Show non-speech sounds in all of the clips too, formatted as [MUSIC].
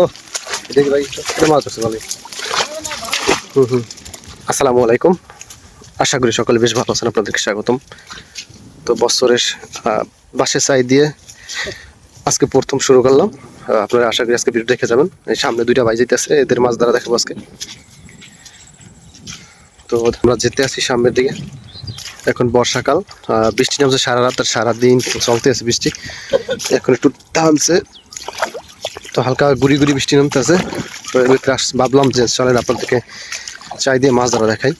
ও ভাই আছে হুম হুম। আসসালামু আলাইকুম। আশা করি সকলে বেশ ভালো আছেন, আপনাদেরকে স্বাগতম। তো বছরের বাসের চাই দিয়ে আজকে প্রথম শুরু করলাম। আপনারা আশা করি আজকে ভিডিও দেখে যাবেন। সামনে দুইটা ভাই যেতেছে এদের মাছ দ্বারা দেখাবো আজকে। তো আমরা যেতে আসি সামনের দিকে। এখন বর্ষাকাল বৃষ্টি নামছে সারা রাত আর সারা দিন চলতে আছে বৃষ্টি। এখন একটু থামছে, তো হালকা গুড়ি গুড়ি বৃষ্টি নামতে আছে তো ভাবলাম যে চলেন আপনাদেরকে চাই দিয়ে মাছ ধরা দেখাই।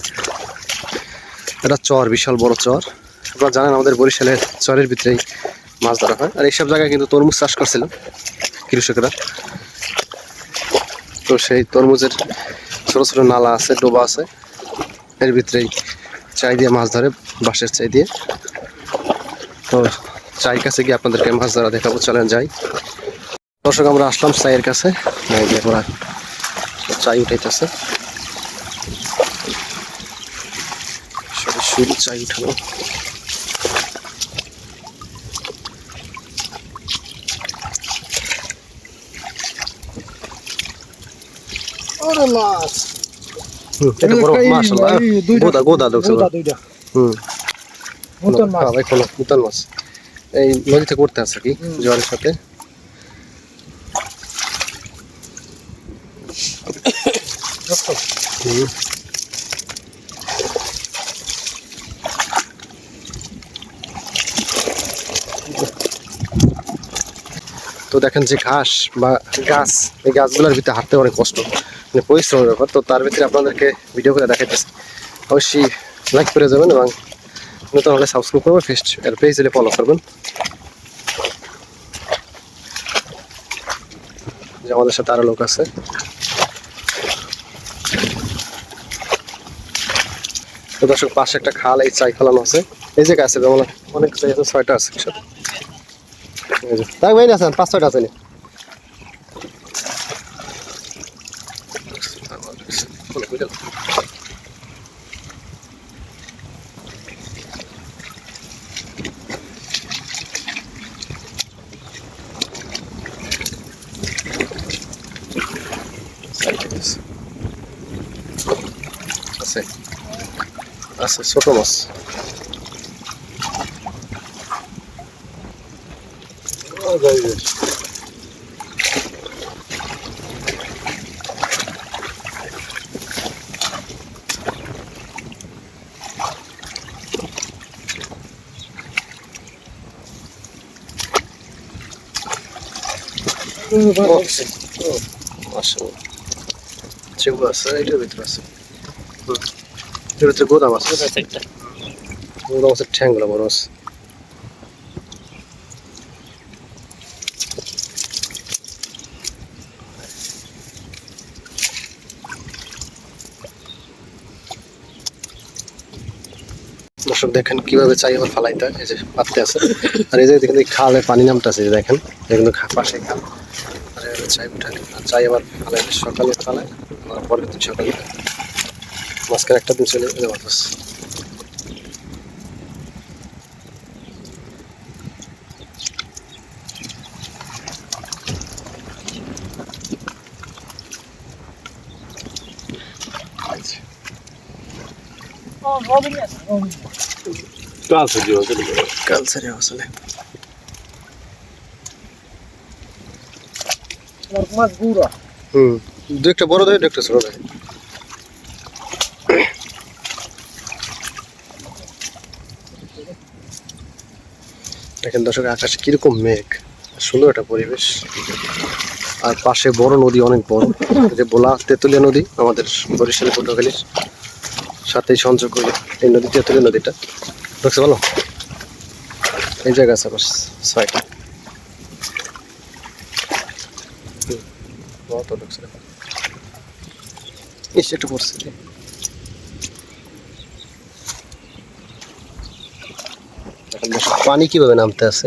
এটা চর, বিশাল বড় চর। আপনারা জানেন আমাদের বরিশালের চরের ভিতরেই মাছ ধরা হয়। আর এইসব জায়গায় কিন্তু তরমুজ চাষ করছিলাম কৃষকরা। তো সেই তরমুজের ছোট ছোট নালা আছে, ডোবা আছে। এর ভিতরেই চাই দিয়ে মাছ ধরে, বাঁশের চাই দিয়ে। তো চাই কাছে গিয়ে আপনাদেরকে মাছ ধরা দেখাবো, চলেন যাই। দর্শক, আমরা আসলাম চাইয়ের কাছে। ওরা চাই উঠাইতেছে। শুরু চাই উঠানো। মাছ! এটা বড় মাশাআল্লাহ। গোদা গোদা দেখছ দুইটা দুইটা। হুম। নতুন মাছ। হ্যাঁ, ভাই মাছ। এই নদীতে করতে আছে কি। জলের সাথে? তো দেখেন যে ঘাস বা গাছ এই গাছগুলোর ভিতরে হাঁটতে অনেক কষ্ট। মানে পরিশ্রমের ব্যাপার। তো তার ভিতরে আপনাদেরকে ভিডিও করে দেখাইতেছি। অবশ্যই লাইক করে যাবেন এবং নতুন হলে সাবস্ক্রাইব করবেন ফেস্ট আর পেজ হলে ফলো করবেন। যে আমাদের সাথে আরও লোক আছে। তো দর্শক, পাশে একটা খাল, এই চাই ফেলানো আছে। এই যে আছে অনেক আছে ছয়টা আছে তাই ভাই না আছেন পাঁচ ছয়টা আছে আছে ছোট মাছ মাশাআল্লাহ যেগুলো আছে এটার ভিতরে আছে হুম। এটার ভিতরে গোদাম আছে গোদাম আছে ঠ্যাংগুলো বড় আছে দর্শক দেখেন কীভাবে চাই আবার ফালাইতে এই যে পাততে আছে। আর এই যে দেখেন এই খালে পানি নামতে আছে যে দেখেন এটা খা- পাশে খাল। আর চাই উঠালে চাই আবার ফালাই সকালে আর পরের দিন সকালে। মাঝখানে একটা দিন চলে যাবে কাল কাল ছেড়ে আসলে মাছ গুড়া। হুম। দু একটা বড় দেয় দু একটা ছোট দেয় দেখেন দর্শক, আকাশে কীরকম মেঘ। সুন্দর একটা পরিবেশ। আর পাশে বড় নদী, অনেক বড়। যে বোলা তেঁতুলিয়া নদী, আমাদের বরিশালে পটুয়াখালীর সাথেই সংযোগ করে এই নদী, তেঁতুলিয়া নদীটা। দেখছে বলো এই জায়গা আছে আবার, ছয়টা। ইস, একটু পড়ছে। পানি কীভাবে নামতে আছে?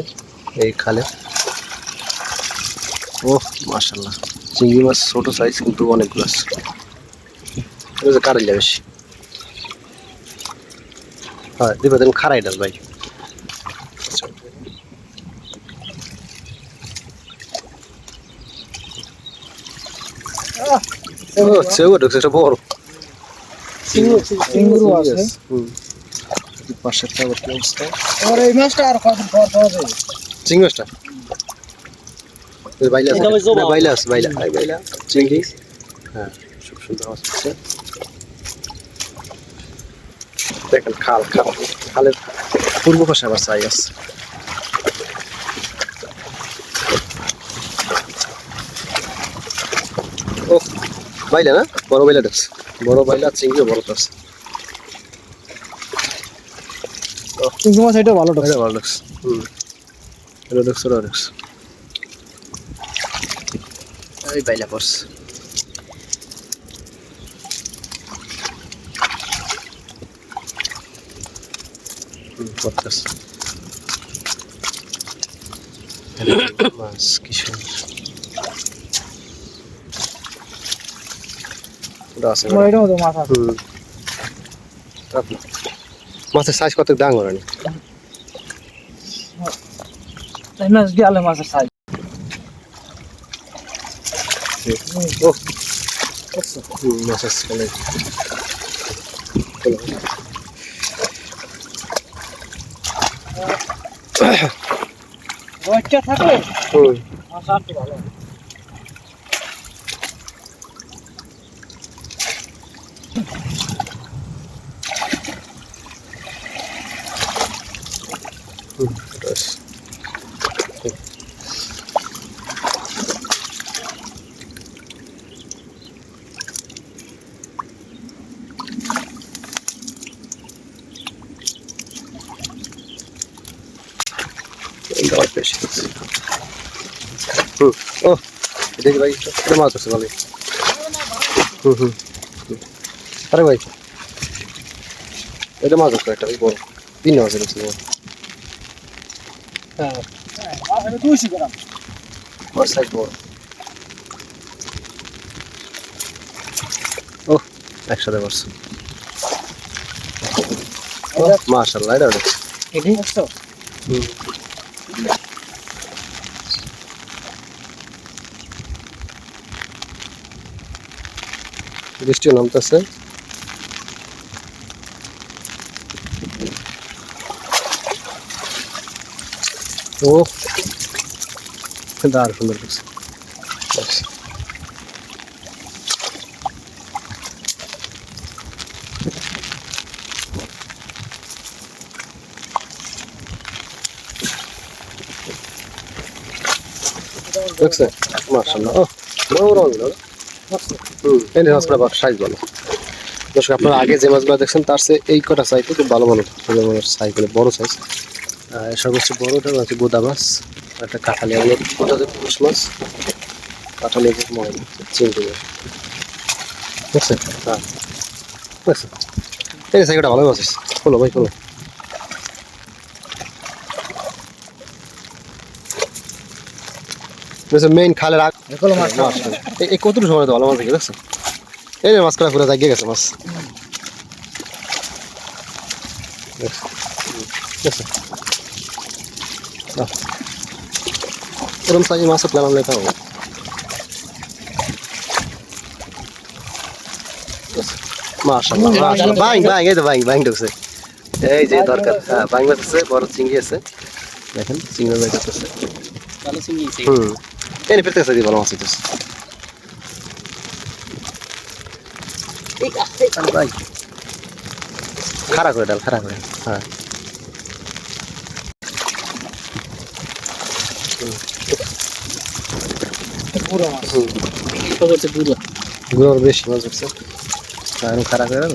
এই খালে। ও মাশাল্লাহ চিংড়ি মাছ ছোটো সাইজ কিন্তু অনেকগুলো আছে। কারেল বেশি হ্যাঁ দিব দেন খারাই ডাল ভাই। ও সেও ঢুকছে একটা বড়। হুম। পাশেরটা আবার কি অবস্থা? আর এই মাছটা আর কদিন পর পাওয়া যাবে? চিংড়ি মাছটা? বাইলা বাইলা আছে। বাইলা বাইলা চিংড়ি? হ্যাঁ খুব সুন্দর মাছ আছে দেখেন খাল খাল। খালের পূর্ব পাশে আবার চাই আছে। ও বাইলা না? বড় বাইলা দেখছে। বড় বাইলা চিংড়িও বড় আছে। চিংড়ি মাছ এটা ভালো বাইলা ভালো লাগছে হুম। এটা দেখছে ওটা দেখছে এই বাইলা পড়ছে। হুম পড়তেছে। মাছ কি সুন্দর। আছে। এটা মাছ আছে। মাছের সাইজ কত দাম মাছ গেলে মাছের সাইজ [COUGHS] [COUGHS] মাছের সাইজ থাকলে ভালো হুম ওটা আছে। এই গাওয়ার বেশি আছে। হুম ও দেখি ভাই এটা মাছ আছে ভালোই হুম হুম হুম। আরে ভাই এটা মাছ আছে একটা ওই বড় তিন মাছ আছে বড় হ্যাঁ। মাছ দুইশো গ্রাম মাছ বড় ও একসাথে মাশাল্লাহ এটা নামতেছে। ও দার সুন্দর লাগছে আপনারা আগে যে মাছগুলো দেখছেন, তার চেয়ে এই কটা সাইজ খুব ভালো ভালো মানে বড় সাইজ সর্বোচ্চ বড়টা হচ্ছে বোদা মাছ একটা কাঁঠালি আমাদের বোদা যে পুরুষ মাছ? কাঁঠালি যে ময় চিংড়ি মাছ। দেখছেন হ্যাঁ। দেখছেন এই ভালো মাছ আছে খোলো ভাই খোলো। মেইন এই- কতটুকু সময় তো ভালো মাছ দেখে দেখছ? এই যে মাছ করা পুরো জাগিয়ে গেছে মাছ। দেখছ? হুম, নাও। এরকম সাইজের মাছও প্ল্যান আনলে তাও। মাশাআল্লাহ মাশাআল্লাহ। বাইং বাইং এই তো বাইং বাইং ঢুকছে। এই যে দরকার। হ্যাঁ বাইং মাছ আছে বড় চিংড়ি আছে। দেখেন চিংড়ি বাইক আছে ভালো চিংড়ি আছে। হুম। এই ফিরতে আছে ভালো মাছ করে ডাল খারাপ করে হ্যাঁ। পুরো মাছ হুম সব হচ্ছে পুরো গুড়োর বেশি মাছ উঠছে হ্যাঁ এরকম খারাপ করে ডাল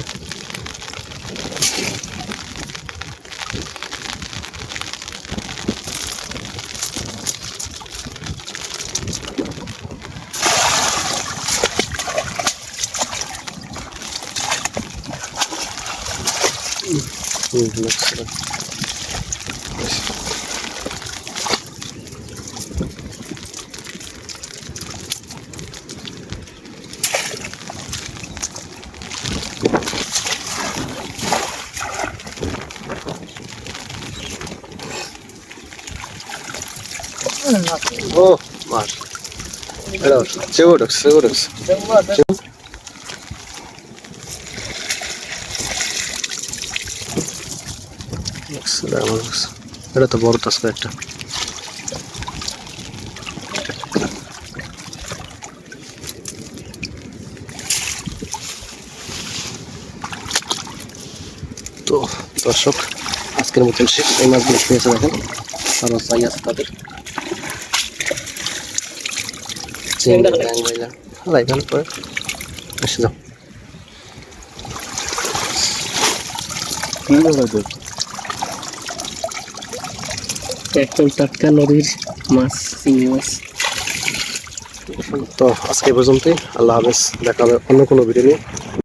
ও চেগো ডাকছে ডাকছে, এটা। তো বড় তাস একটা। তো দর্শক আজকের মতন শেষ। এই মাছগুলো পেয়েছে দেখেন। আরও চাই আছে তাদের। এসে যাও একদম টাটকা নদীর মাছ চিংড়ি মাছ তো আজকে পর্যন্ত পর্যন্তই আল্লাহ হাফেজ দেখা হবে অন্য কোনো ভিডিও নিয়ে